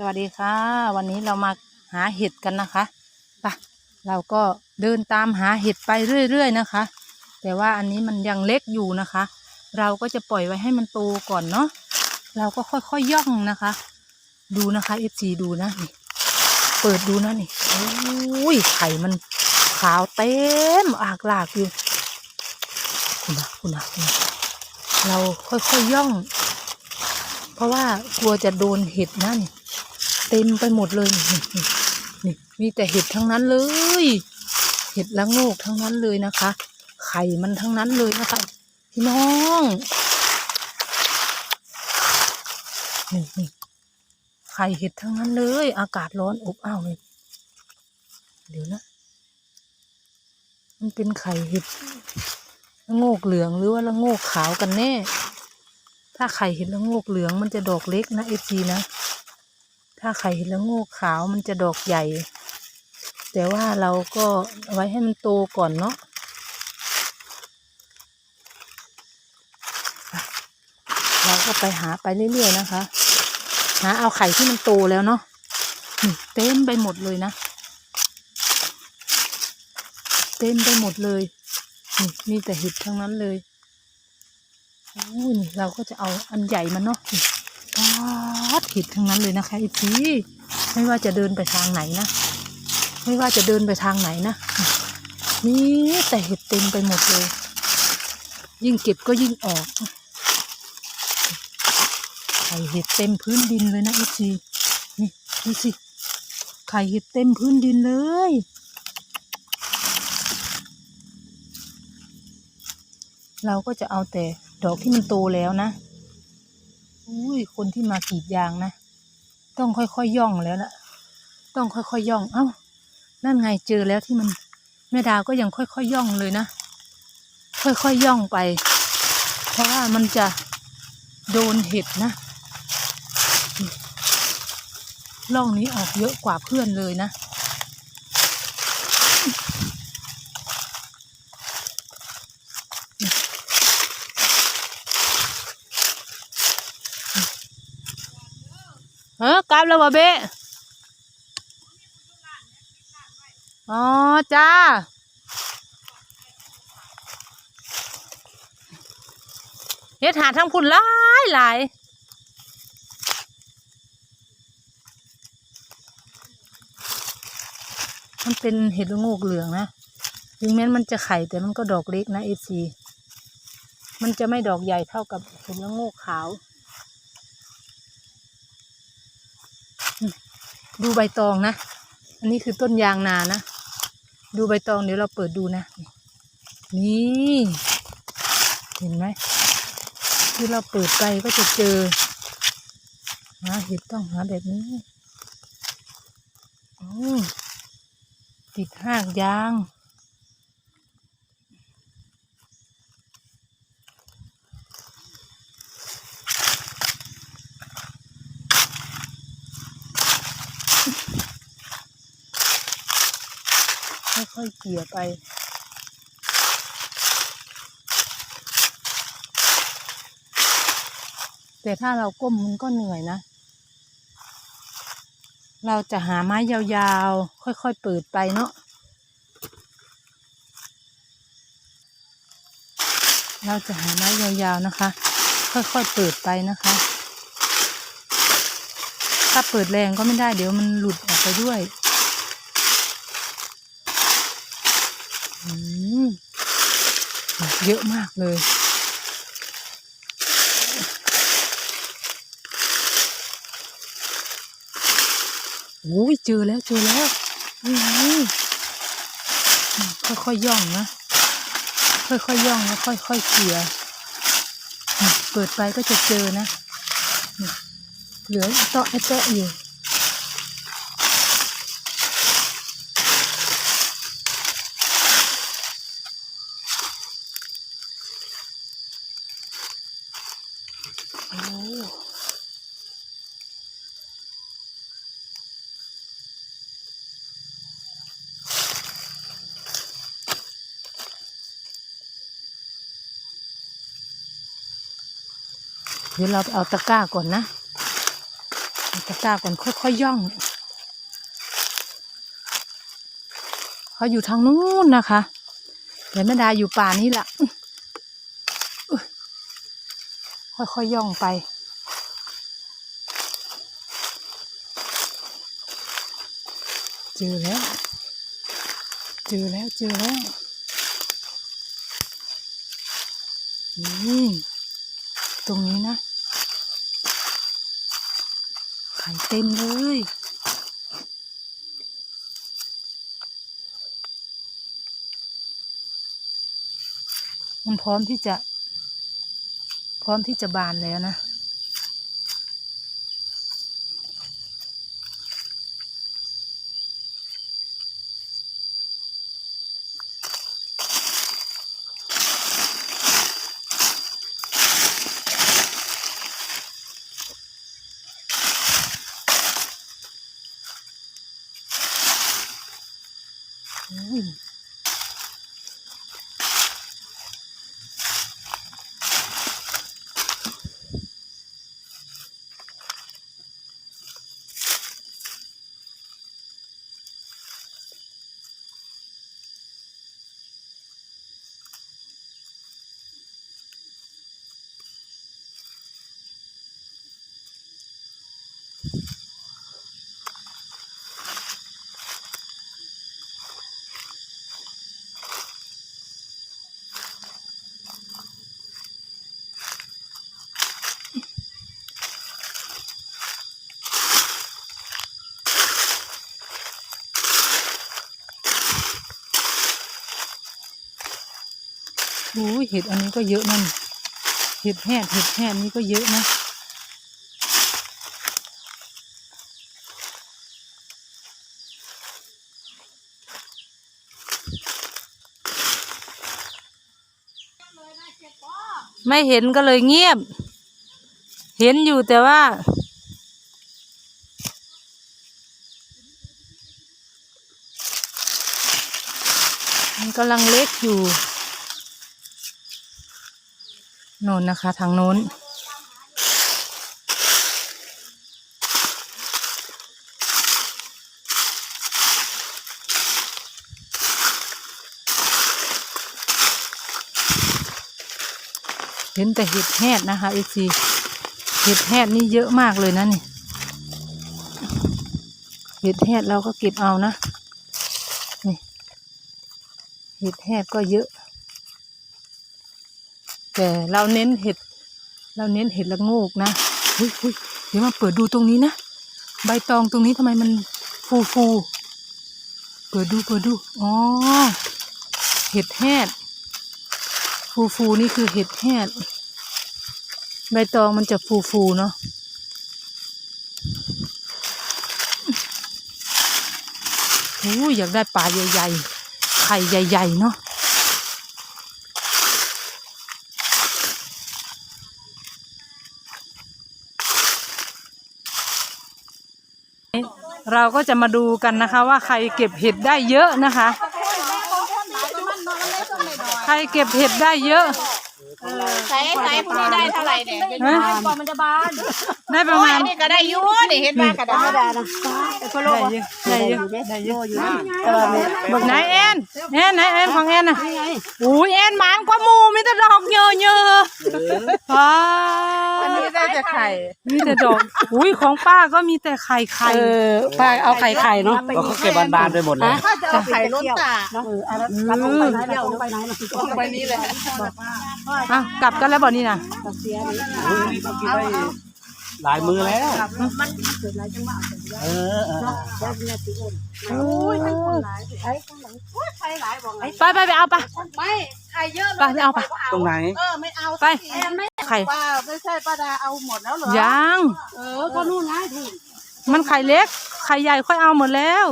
สวัสดีค่ะ วันนี้เรามาหาเห็ดกันนะคะไปะเราก็เดินตามหาเห็ดไปเรื่อยๆนะคะ แต่ว่าอันนี้มันยังเล็กอยู่นะคะ เราก็จะปล่อยไว้ให้มันโตก่อนเนาะเราก็ค่อยๆย่องนะคะ ดูนะคะเอฟซีดูนะนี่เปิดดูนะนี่โอ้ยไข่มันขาวเต็มอากลากอยู่คุณนะคุณนะคุณนะเราค่อยๆย่อง เพราะว่ากลัวจะโดนเห็ดนะนี่ เต็มไปหมดเลยนี่นี่นี่มีแต่เห็ดทั้งนั้นเลย เห็ดละโงกทั้งนั้นเลยนะคะ ไข่มันทั้งนั้นเลยนะคะพี่น้องนี่นี่ไข่เห็ดทั้งนั้นเลย อากาศร้อนอบอ้าวเลยเดี๋ยวนะมันเป็นไข่เห็ดละโงกเหลืองหรือว่าละโงกขาวกันแน่ ถ้าไข่เห็ดละโงกเหลืองมันจะดอกเล็กนะเอซีนะ ถ้าไข่เห็ดละโงกขาวมันจะดอกใหญ่ แต่ว่าเราก็ไว้ให้มันโตก่อนเนาะเราก็ไปหาไปเรื่อยๆนะคะ หาเอาไข่ที่มันโตแล้วเนาะเต็มไปหมดเลยนะ เต็มไปหมดเลยนี่มีแต่เห็ดทั้งนั้นเลยโอ้นี่เราก็จะเอาอันใหญ่มันเนาะ ดเห็ดทั้งนั้นเลยนะคะอีพีไม่ว่าจะเดินไปทางไหนนะ ไม่ว่าจะเดินไปทางไหนนะ นี่แต่เห็ดเต็มไปหมดเลย ยิ่งเก็บก็ยิ่งออกไข่เห็ดเต็มพื้นดินเลยนะอีพีนี่ดูสิ ไข่เห็ดเต็มพื้นดินเลย เราก็จะเอาแต่ดอกที่มันโตแล้วนะ อุ้ยคนที่มากรีดยางนะ ต้องค่อยๆยย่องแล้วล่ะ ต้องค่อยๆยย่อง เอ้า นั่นไงเจอแล้วที่มันแม่ดาวก็ยังค่อยๆยย่องเลยนะ ค่อยๆยย่องไป เพราะว่ามันจะโดนเห็ดนะนี่ร่องนี้ออกเยอะกว่าเพื่อนเลยนะ เออก ลับแล้วบ่เบะอ๋อจ้า เฮ็ดหาทั้งพุ่นหลายหลายมันเป็นเห็ดละโงกเหลืองนะ ถึงแม้มันจะไข่แต่มันก็ดอกเล็กนะเอซีมันจะไม่ดอกใหญ่เท่ากับเห็ดละโงกขาว ดูใบตองนะ อันนี้คือต้นยางนานะ ดูใบตองเดี๋ยวเราเปิดดูนะ นี่ เห็นไหมที่เราเปิดไปก็จะเจอหาเห็ดต้องหาแบบนี้อติดหากยาง เกี่ยไปแต่ถ้าเราก้มมันก็เหนื่อยนะ เราจะหาไม้ยาวๆ ค่อยๆเปิดไปเนาะ เราจะหาไม้ยาวๆนะคะ ค่อยๆเปิดไปนะคะ ถ้าเปิดแรงก็ไม่ได้เดี๋ยวมันหลุดออกไปด้วย อืม เยอะมากเลย โอ้ยเจอแล้วเจอแล้วนี่ไงค่อยๆย่องนะ ค่อยๆย่องแล้วค่อยๆเขี่ยเปิดไปก็จะเจอนะ เหลือเตาะไอ้แตะอยู่ เดี๋ยวเราเอาตะกร้าก่อนนะตะกร้าก่อนค่อยๆย่องเขาอยู่ทางนู้นนะคะเดี๋ยวแม่ดาอยู่ป่านี้ละค่อยๆย่องไปเจอแล้ว เจอแล้ว เจอแล้ว นี่ ตรงนี้นะ ไข่เต็มเลย มันพร้อมที่จะ พร้อมที่จะบานแล้วนะ อุ้ย อุ้ยเห็ดอันนี้ก็เยอะนั่น เห็ดแหดเห็ดแหดนี่ก็เยอะนะ ไม่เห็นก็เลยเงียบ เห็นอยู่แต่ว่ามันกำลังเล็กอยู่ โน่นนะคะ ทางโน้น เห็นแต่เห็ดแหดนะคะเอซีเห็ดแหดนี่เยอะมากเลยนะนี่ เห็ดแหดเราก็เก็บเอานะ นี่ เห็ดแหดก็เยอะ แต่เราเน้นเห็ด เราเน้นเห็ดละโงกนะเฮ้ยเดี๋ยวมาเปิดดูตรงนี้นะ ใบตองตรงนี้ทำไมมันฟูฟูเปิดดูเปิดดู อ๋อ เห็ดแหดฟูฟูนี่คือเห็ดแหดใบตองมันจะฟูฟูเนาะโอ้ยอยากได้ปลาใหญ่ ๆ ไข่ใหญ่ ๆ เนาะ เราก็จะมาดูกันนะคะว่าใครเก็บเห็ดได้เยอะนะคะ ใครเก็บเห็ดได้เยอะ ใช้ใช้พวกนี้ได้เท่าไหร่เนี่ยฮะก่อนมันจะบานได้ประโอ้มายณอันนี้ก็ได้อยุ่นี่เห็นว่ากระดาษได้นะได้เยอะได้เยอะได้เยอะบอกไหนแอนแอนไหนแอนของแอนน่ะอุ้ยแอนหมานกว่าหมูมีแต่ดอกเยอะเยอะป้าอันนี้ได้แต่ไข่มีแต่ดอกอุ้ยของป้าก็มีแต่ไข่ไข่เออป้าเอาไข่ไข่เนาะก็เขาเก็บบานๆไปหมดเลยถ้าจะเอาไข่ล้นตาเอออันนั้นรับลงไปไหนเดี๋ยวลงไปไหนมาสิลงไปนี้เลย อะกลับกันแล้วบอนี่นะเสียนี่เฮ้ยเขากินได้หลายมือแล้ว มันเกิดอะไรจังหวะเกิดแล้วเออเออเนี่ยสิอ้นโอ้ยไอ้ข้างหลังไข่หลายบอกไงไปไปไปเอาไปไม่ไข่เยอะไปไปเอาไปตรงไหนเออไม่เอาไปไม่ไข่ป้าไม่ใช่ป้าดาเอาหมดแล้วเหรอยังเออก็นู่นไงถูกมันไข่เล็กไข่ใหญ่ค่อยเอาหมดแล้ว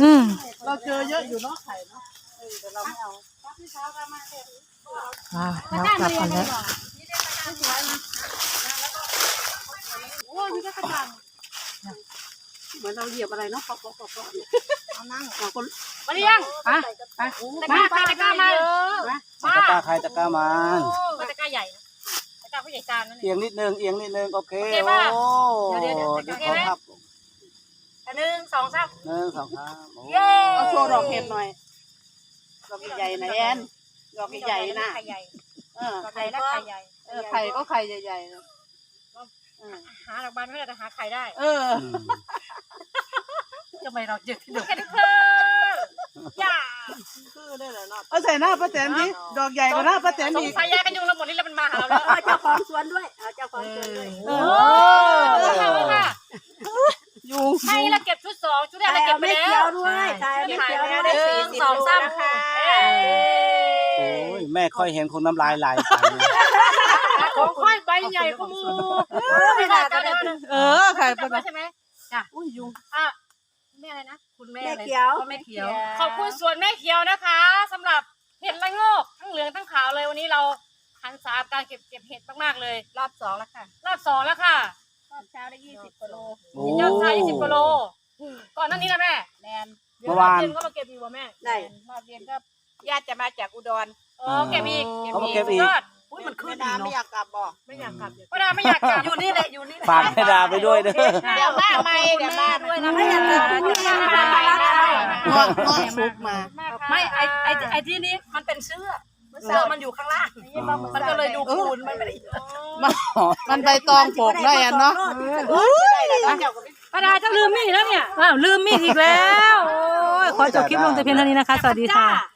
อืมเราเจอเยอะอยู่เนาะไข่เนาะแต่เราไม่เอาอ่าเรากลับกันแล้วโอ้ยมีแต่กระดังเหมือนเราเหยียบอะไรเนาะเกาะเกาะเกาะเกาะเนี่ยเอานั่งเราก็มาเรียงไปไปตะกร้าใครตะกร้ามาตะกร้าใครตะกร้ามันตะกร้าใหญ่นะตาผู้ใหญ่จานนั่นเอียงนิดนึงเอียงนิดนึงโอเคโอเคป่ะโอ้เดี๋ยวเดี๋ยวเดี๋ยวเดี๋ยวโอเคขอไหมครับอันหนึ่งสองสามหนึ่งสองสามโอ้เย้เอาโชว์ดอกเห็ดหน่อยดอกใหญ่ๆนะแอน ดอกใหญ่ๆนะไข่ใหญ่เออไข่และไข่ใหญ่เออไข่ก็ไข่ใหญ่ๆนะเออหาดอกบานไม่ได้แต่หาไข่ได้เอออืมทำไมเราเยอะที่สุดกันเพื่อนย่าคือได้เหรอเนาะเอาใส่หน้าป้าแตนดิดอกใหญ่กว่าหน้าป้าแตนสงอีกสัยยากันยุงเราหมดนี่แล้วมันมาหาเราแล้วเอาเจ้าของสวนด้วยเอาเจ้าของสวนด้วยเอโอ้อค่ะค่ะยุงให้เราเก็บชุดสองชุดแรกเราเก็บไปไม่แล้เขียววด้วยตายไม่เขียวด้วยหนึ่งสองสามค่ะ โอ้ยแม่ค่อยเห็นคนน้ำลายไหลไปของค่อยใบใหญ่ก็มูไม่ได้กันเลยเออไข่ป้าแตนใช่ไหมอุ้ยยุงอะแม่อะไรนะคุณแม่แม่อะไรเขียวแม่เขียว ขอบคุณสวนแม่เขียวนะคะสำหรับเห็ดละโงกทั้งเหลืองทั้งขาวเลยวันนี้เราหันษาการเก็บเก็บเห็ดมากๆเลย รอบสองแล้วค่ะ รอบสองแล้วค่ะรอบเช้าได้ยี่สิบกิโลโอ้ยอดชาย20กิโลก่อนหน้านี้นะแม่แมนเดี๋ยวเมื่อรอบวานเย็นก็มาเก็บอีกว่ะแม่ได้รอบเย็นก็ ญาติจะมาจากอุดร อ๋อเก็บอีกเขามาเก็บอีกยอดอุ้ยมันขึ้นดีไม่อยากกลับบ่ไม่อยากกลับป้าดาไม่อยากกลับอยู่นี่แหละอยู่นี่แหละฝากแม่ดาไปด้วยเด้อ เดี๋ยวมาใหม่เดี๋ยวมาด้วยนะไม่อยากกลับเดี๋ยวไม่มาอยากกลับใหม่งอกงอกซุกมา ไม่ไอไอไอที่นี้มันเป็นเสื้อเสื้อมันอยู่ข้างล่างมันก็เลยดูคูนมันไม่ได้มันมันใบตองโปกได้อันเนาะป้าดาจะลืมนี่แล้วเนี่ยอ้าวลืมมีดอีกแล้ว โอ้ยขอจบคลิปลงแต่เพียงเท่านี้นะคะ สวัสดีค่ะ